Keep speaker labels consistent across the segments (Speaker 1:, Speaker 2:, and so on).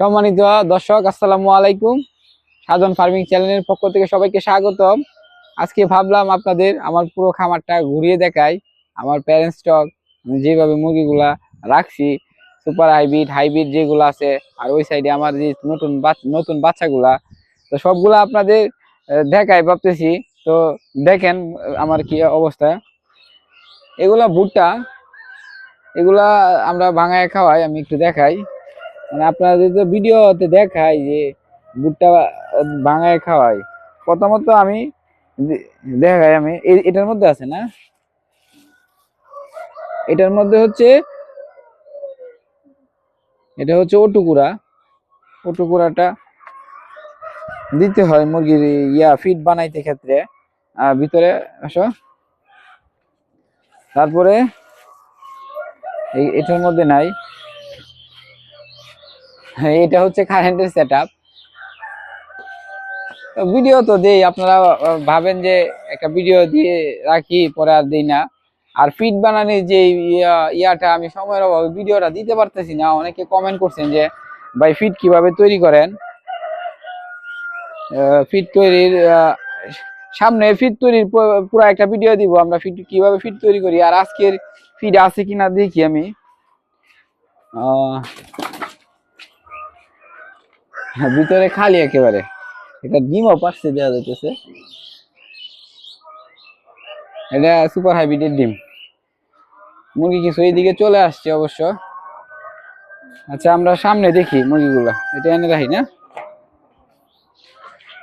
Speaker 1: সম্মানিত দর্শক, আসসালামু আলাইকুম। সাধন ফার্মিং চ্যানেলের পক্ষ থেকে সবাইকে স্বাগতম। আজকে ভাবলাম আপনাদের আমার পুরো খামারটা ঘুরিয়ে দেখাই। আমার প্যারেন্টস স্টক যেভাবে মুরগিগুলা রাখছি সুপার হাইব্রিড হাইব্রিড যেগুলো আছে, আর ওই সাইডে আমার যে নতুন নতুন বাচ্চাগুলা, তো সবগুলা আপনাদের দেখাই ভাবতেছি। তো দেখেন, আমার কি অবস্থা। এগুলা ভুট্টা, এগুলা আমরা ভাঙায় খাওয়াই, আমি একটু দেখাই। মানে আপনাদের তো ভিডিওতে দেখায় যে ভুট্টা ভাঙায় খাওয়াই প্রথমত আমি দেখাই আমি এটার মধ্যে আছে না? এটার মধ্যে হচ্ছে, এটা হচ্ছে ওটুকুরা ওটুকুরাটা দিতে হয় মুরগির ইয়া ফিট বানাইতে ক্ষেত্রে। ভিতরে আসো। তারপরে এটার মধ্যে নাই। এটা হচ্ছে কারেন্টের সেট ভিডিও তো দেই, আপনারা ভাবেন যে একটা ভিডিও দিয়ে রাখি, পরে আর দিই না। আর ফিট বানানোর যে ইয়া- ইয়াটা, আমি সময়ের অভাবে ভিডিওটা দিতে পারতেছি না। অনেকে কমেন্ট করছেন যে, ভাই ফিট কীভাবে তৈরি করেন? ফিট তৈরির সামনে ফিট তৈরির পুরো একটা ভিডিও দিব, আমরা ফিট কীভাবে ফিট তৈরি করি? আর আজকের ফিট আছে কিনা দেখি আমি। ভিতরে খালি একেবারে। এটা ডিমও পাচ্ছে দেওয়া যাইতেছে। এটা সুপার হাইব্রিডের ডিম। মুরগি কিছু এইদিকে চলে আসছে অবশ্য। আচ্ছা আমরা সামনে দেখি মুরগিগুলা। এটা এনে রাখি, না?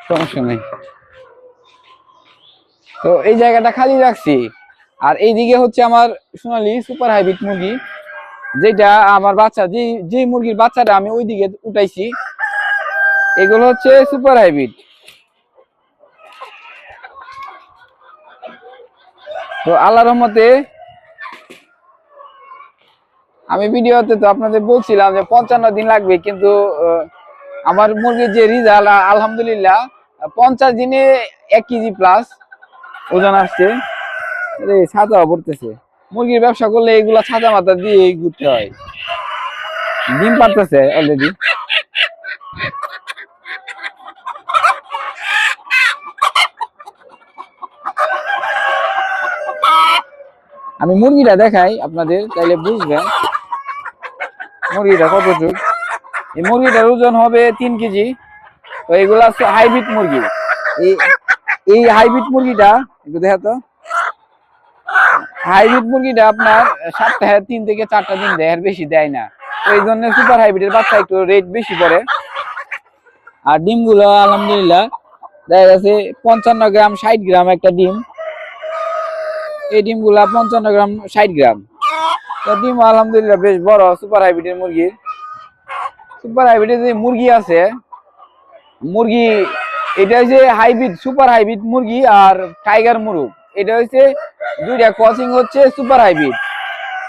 Speaker 1: সমস্যা নেই। তো এই জায়গাটা খালি রাখছি। আর এইদিকে হচ্ছে আমার সোনালি সুপার হাইব্রিড মুরগি, যেটা আমার বাচ্চা যে যে মুরগির বাচ্চাটা আমি ওইদিকে উঠাইছি এগুলো হচ্ছে সুপার হাইব্রিড। তো আল্লাহ রহমতে আমি ভিডিওতে তো আপনাদের বলছিলাম যে পঞ্চান্ন দিন লাগবে, কিন্তু আমার মুরগির যে রিজাল্ট আলহামদুলিল্লাহ, পঞ্চাশ দিনে এক কেজি প্লাস ওজন আসছে। ছাতা পড়তেছে। মুরগির ব্যবসা করলে এগুলা ছাতা মাথা দিয়ে ঘুরতে হয়। ডিম পারতেছে অলরেডি আমি মুরগিটা দেখাই আপনাদের, তাইলে বুঝবেন মুরগিটা কতটুক এই মুরগিটার ওজন হবে তিন কেজি। তো এগুলা হচ্ছে হাইব্রিড মুরগি। এই হাইব্রিড মুরগিটা, একটু দেখা তো। হাইব্রিড মুরগিটা আপনার সপ্তাহে তিন থেকে চারটা দিন দেয় এর বেশি দেয় না। তো এই জন্য সুপার হাইব্রিডের বাচ্চা একটু রেট বেশি পড়ে। আর ডিমগুলো আলহামদুলিল্লাহ দেখা যাচ্ছে পঞ্চান্ন গ্রাম, ষাট গ্রাম একটা ডিম। এই ডিমগুলা পঞ্চান্ন গ্রাম, ষাট গ্রাম। তো ডিম আলহামদুলিল্লাহ বেশ বড় সুপার হাইব্রিডের মুরগির সুপার হাইব্রিডের যে মুরগি আছে, মুরগি, এটা হচ্ছে হাইব্রিড সুপার হাইব্রিড মুরগি আর টাইগার মুরগ। এটা হচ্ছে দুইটা ক্রসিং হচ্ছে সুপার হাইব্রিড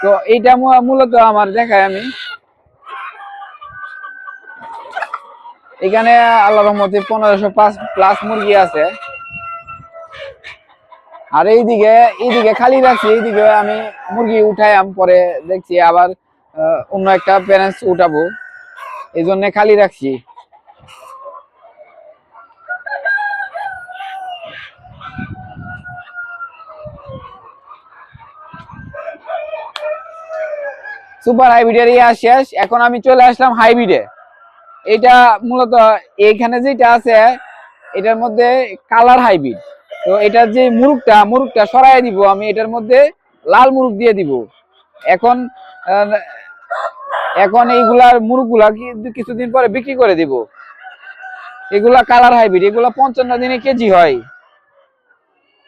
Speaker 1: তো এইটা মূলত আমার দেখায় আমি। এখানে আল্লাহ রহমতে পনেরোশো পাঁচ প্লাস মুরগি আছে। আর এইদিকে এইদিকে খালি রাখছি, এইদিকে আমি মুরগি উঠাই আমি পরে দেখছি আবার অন্য একটা প্যারেন্টস উঠাবো। এই জন্য খালি রাখছি। সুপার হাইব্রিডের ইয়া শেষ। এখন আমি চলে আসলাম হাইব্রিডে এটা মূলত এইখানে যেটা আছে, এটার মধ্যে কালার হাইব্রিড তো এটার যে মুরুগটা মুরুগটা সরাই দিব, আমি এটার মধ্যে লাল মুরুগ দিয়ে দিব। এখন এখন এইগুলার মুরুগগুলা কি- কিছুদিন পরে বিক্রি করে দিব। এগুলা কালার হাইব্রিড, এগুলা পঞ্চান্ন দিনে কেজি হয়।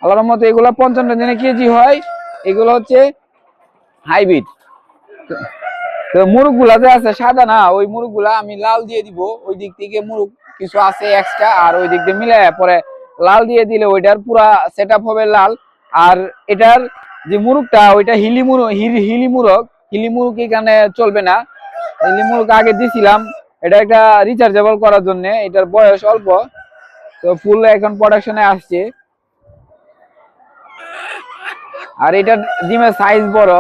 Speaker 1: আল্লাহর মতো এগুলা পঞ্চান্ন দিনে কেজি হয়। এগুলো হচ্ছে হাইব্রিড। তো মুরগগুলা যে আছে সাদা না, ওই মুরগগুলা আমি লাল দিয়ে দিব। ওই দিক থেকে মুরগ কিছু আছে এক্সট্রা আর ওই দিক দিয়ে মিলাই পরে লাল দিয়ে দিলে ওইটার পুরা সেট হবে লাল। আর এটার যে মুরগটা, ওইটা হিলি মুরগ হিলি মুরগ। হিলি মুরগ এখানে চলবে না। হিলি মুরগ আগে দিছিলাম, এটা একটা রিচার্জেবল করার জন্য। এটার বয়স অল্প। তো ফুল এখন প্রোডাকশনে আসছে। আর এটার ডিমের সাইজ বড়।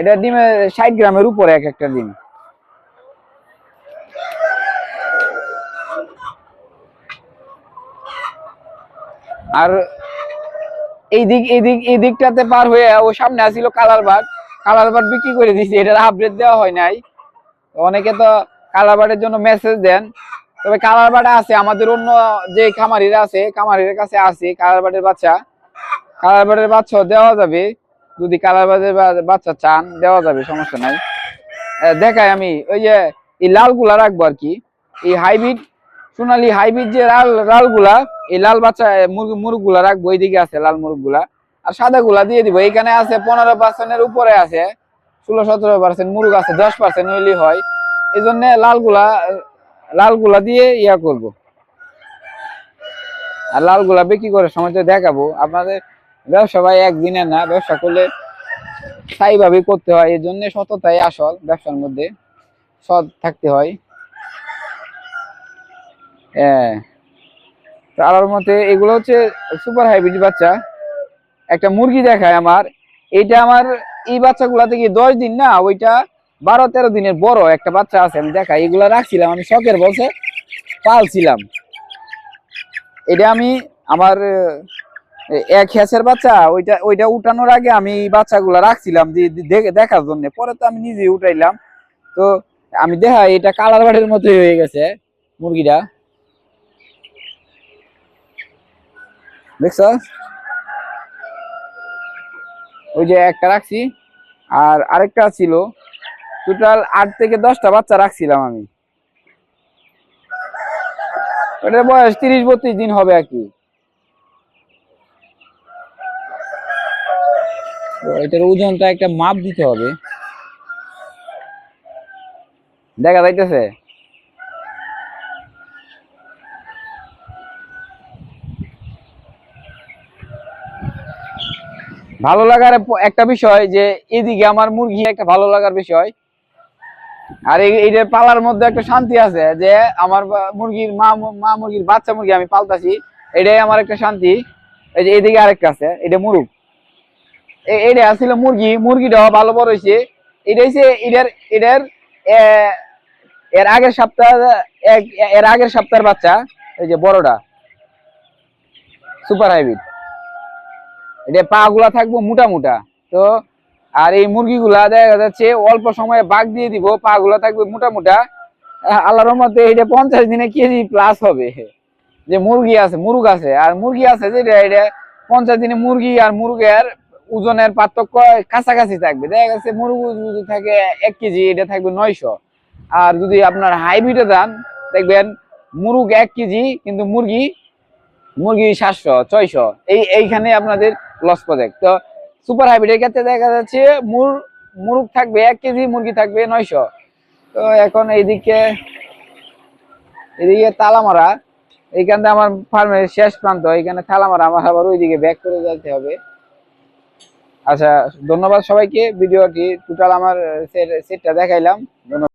Speaker 1: এটা ডিমে ষাট গ্রামের উপরে এক একটা ডিম। আর এই দিক এই দিক, এই দিকটাতে পার হয়ে ও সামনে আসছিল কালার বাট কালার বাট বিক্রি করে দিয়েছি এটার আপডেট দেওয়া হয় নাই। অনেকে তো কালার বাটের জন্য মেসেজ দেন। তবে কালার বাট আছে, আমাদের অন্য যে খামারিরা আছে খামারির কাছে আছে কালার বাটের বাচ্চা। কালার বাটের বাচ্চা দেওয়া যাবে। যদি কালার বাটের বাচ্চা চান, দেওয়া যাবে, সমস্যা নাই। দেখাই আমি, ওই যে, এই লালগুলা রাখব আর কি। এই হাইব্রিড সোনালি হাইব্রিড যে লাল, লালগুলা এই লাল বাচ্চা মুরগ, মুরগগুলা রাখব, এইদিকে আছে লাল মুরগগুলা। আর সাদা গুলা দিয়ে দিব। এখানে আছে পনেরো পার্সেন্টের উপরে আছে, ষোলো, সতেরো পার্সেন্ট মুরগ আছে, দশ পার্সেন্ট হইলে হয়। এই জন্য লালগুলা লালগুলা দিয়ে ইয়া করব। আর লালগুলা বিক্রি করে সময় তো দেখাবো। আপনাদের ব্যবসা ভাই একদিনের না, ব্যবসা করলে স্থায়ীভাবে করতে হয়। এই জন্য সততাই আসল ব্যবসার মধ্যে, সৎ থাকতে হয়। হ্যাঁ। তার মতে এগুলো হচ্ছে সুপার হাইব্রিড বাচ্চা। একটা মুরগি দেখায় আমার। এইটা আমার এই বাচ্চাগুলা থেকে দশ দিন না, ওইটা বারো তেরো দিনের বড় একটা বাচ্চা আছে, আমি দেখাই। এগুলা রাখছিলাম, আমি শখের বসে পালছিলাম। এটা আমি আমার এক হ্যাঁসের বাচ্চা, ওইটা ওইটা উঠানোর আগে আমি বাচ্চাগুলা রাখছিলাম যে দেখার জন্য। পরে তো আমি নিজে উঠাইলাম। তো আমি দেখা এটা কালার বাড়ির মতোই হয়ে গেছে মুরগিটা। দেখছ? ওই যে একটা রাখছি, আর আরেকটা ছিল। টোটাল আট থেকে দশটা বাচ্চা রাখছিলাম আমি। ওটার বয়স তিরিশ বত্রিশ দিন হবে আর কি। এটার ওজনটা একটা মাপ দিতে হবে। দেখা যাইতেছে। ভালো লাগার একটা বিষয় যে, এদিকে আমার মুরগি একটা ভালো লাগার বিষয়। আর এই- এইটার পালার মধ্যে একটা শান্তি আছে যে, আমার মুরগির মা মা মুরগির বাচ্চা মুরগি আমি পালতাছি, এটাই আমার একটা শান্তি। এই যে এদিকে আরেকটা আছে, এটা মুরগ। এটা আসলে মুরগি, মুরগিটাও ভালো বড় হয়েছে এটা হচ্ছে এটার এটার এর আগের সপ্তাহ এর আগের সপ্তাহের বাচ্চা, এই যে বড়টা। Super hybrid. এটা পা গুলা থাকব মোটা মোটা। তো আর এই মুরগিগুলা দেখা যাচ্ছে অল্প সময়ে বাঘ দিয়ে দিব পা গুলা থাকবে মোটা মোটা। আহ, আল্লাহর রহমতে এটা পঞ্চাশ দিনে কেজি প্লাস হবে। যে মুরগি আছে মুরগ আছে আর মুরগি আছে যেটা এটা পঞ্চাশ দিনে মুরগি আর মুরগের ওজনের পার্থক্য কাছাকাছি থাকবে। দেখা যাচ্ছে মুরগি যদি থাকে এক কেজি এটা থাকবে নয়শো। আর যদি আপনার হাইব্রিডে যান দেখবেন মুরগ এক কেজি কিন্তু মুরগি মুরগি সাতশো ছয়শো। এই এইখানে আপনাদের লস প্রজেক্ট তো সুপার হাইব্রিডের ক্ষেত্রে দেখা যাচ্ছে মুর, মুরগ থাকবে, এক কেজি মুরগি থাকবে নয়শো। তো এখন এইদিকে এদিকে তালা মারা এইখান থেকে আমার ফার্মের শেষ প্রান্ত এখানে তালা মারা আমার আবার ওইদিকে ব্যাক করে যেতে হবে। আচ্ছা ধন্যবাদ সবাইকে, ভিডিওটি টোটাল আমার সেটটা দেখাইলাম। ধন্যবাদ।